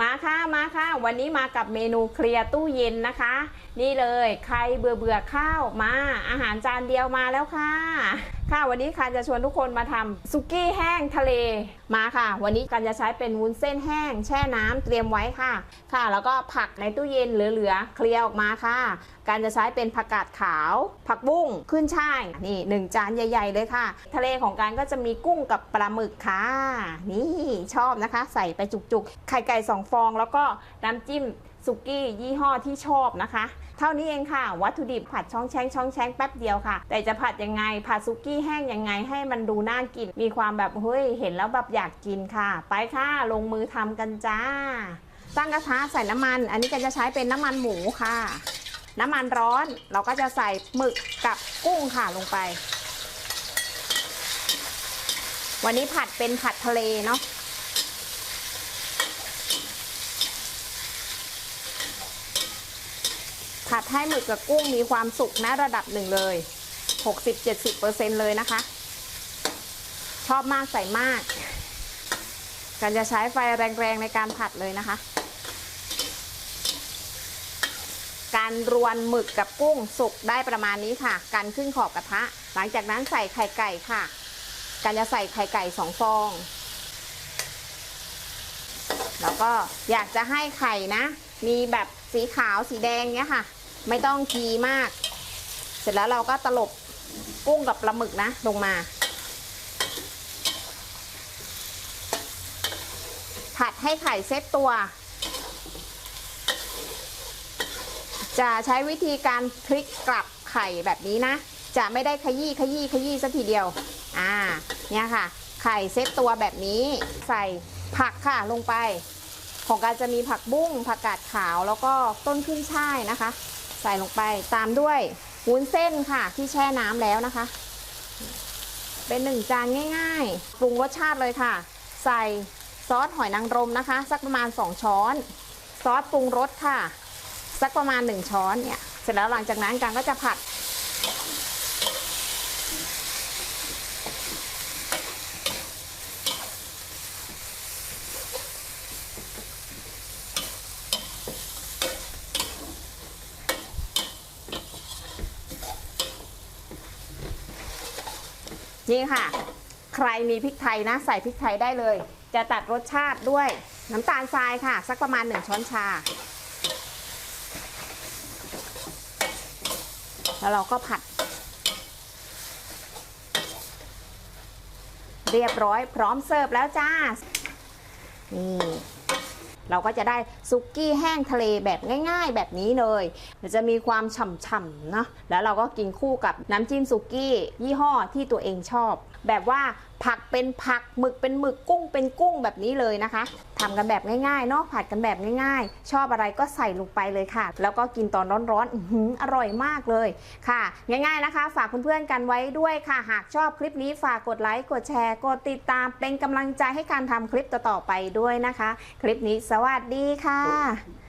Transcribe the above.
มาค่ะมาค่ะ วันนี้มากับเมนูเคลียร์ตู้เย็นนะคะ นี่เลยใครเบื่อเบื่อข้าวมา อาหารจานเดียวมาแล้วค่ะค่ะวันนี้คันจะชวนทุกคนมาทำซุกี้แห้งทะเลมาค่ะ วันนี้กันจะใช้เป็นวุ้นเส้นแห้ง แช่น้ำเตรียมไว้ค่ะ ค่ะ แล้วก็ผักในตู้เย็นเหลือๆเคลียร์ออกมาค่ะ การจะใช้เป็นผักกาดขาว ผักบุ้งขึ้นช่ายนี่หนึ่งจานใหญ่ ๆ เลยค่ะ ทะเลของการก็จะมีกุ้งกับปลาหมึกค่ะ นี่ชอบนะคะ ใส่ไปจุกๆไข่ไก่สองฟอง แล้วก็น้ำจิ้ม สุกี้ยี่ห้อที่ชอบนะคะ เท่านี้เองค่ะ วัตถุดิบผัดช่องแช้งช่องแช้งแป๊บเดียวค่ะ แต่จะผัดยังไงผัดซุกี้แห้งยังไงให้มันดูน่ากิน มีความแบบเฮ้ยเห็นแล้วแบบอยากกินค่ะ ไปค่ะ ลงมือทำกันจ้า ตั้งกระทะใส่น้ำมัน อันนี้ก็จะใช้เป็นน้ำมันหมูค่ะ น้ำมันร้อนเราก็จะใส่หมึกกับกุ้งค่ะลงไป วันนี้ผัดเป็นผัดทะเลเนาะ ผัดให้หมึกกับกุ้งมีความสุกนะระดับหนึ่งเลย 60-70%เลยนะคะ ชอบมากใส่มาก กันจะใช้ไฟแรงๆในการผัดเลยนะคะ การรวนหมึกกับกุ้งสุกได้ประมาณนี้ค่ะ กันขึ้นขอบกระทะ หลังจากนั้นใส่ไข่ไก่ค่ะกันจะใส่ไข่ไก่สองฟองแล้วก็อยากจะให้ไข่นะ มีแบบสีขาวสีแดงเนี้ยค่ะ ไม่ต้องกีมาก เสร็จแล้วเราก็ตลบกุ้งกับปลาหมึกนะ ลงมา ผัดให้ไข่เซตตัว จะใช้วิธีการพลิกกลับไข่แบบนี้นะ จะไม่ได้ขยี้ขยี้ขยี้สักทีเดียว อ่า เนี่ยค่ะ ไข่เซตตัวแบบนี้ ใส่ผักค่ะลงไป ของการจะมีผักบุ้งผักกาดขาวแล้วก็ต้นขึ้นช่ายนะคะ ใส่ลงไปตามด้วยวุ้นเส้นค่ะที่แช่น้ำแล้วนะคะ เป็นหนึ่งจานง่าย ๆ ปรุงรสชาติเลยค่ะ ใส่ซอสหอยนางรมนะคะ สักประมาณ 2 ช้อน ซอสปรุงรสค่ะ สักประมาณ 1 ช้อนเนี่ยเสร็จแล้วหลังจากนั้นการก็จะผัด นี่ค่ะ ใครมีพริกไทยนะ ใส่พริกไทยได้เลย จะตัดรสชาติด้วยน้ำตาลทรายค่ะ สักประมาณ 1 ช้อนชา แล้วเราก็ผัด เรียบร้อยพร้อมเสิร์ฟแล้วจ้า นี่ เราก็จะได้ซุกี้แห้งทะเลแบบง่าย ๆ แบบนี้เลยจะมีความฉ่ำๆเนาะแล้วเราก็กินคู่กับน้ำจิ้มซุกี้ ยี่ห้อที่ตัวเองชอบ แบบว่าผักเป็นผักหมึกเป็นหมึกกุ้งเป็นกุ้งแบบนี้เลยนะคะทำกันแบบง่ายๆเนาะผัดกันแบบง่ายๆ ชอบอะไรก็ใส่ลงไปเลยค่ะ แล้วก็กินตอนร้อนๆอื้อหืออร่อยมากเลยค่ะ ง่ายๆนะคะ ฝากเพื่อนๆกันไว้ด้วยค่ะ หากชอบคลิปนี้ฝากกดไลค์กดแชร์กดติดตามเป็นกำลังใจให้การทำคลิปต่อๆไปด้วยนะคะ คลิปนี้สวัสดีค่ะ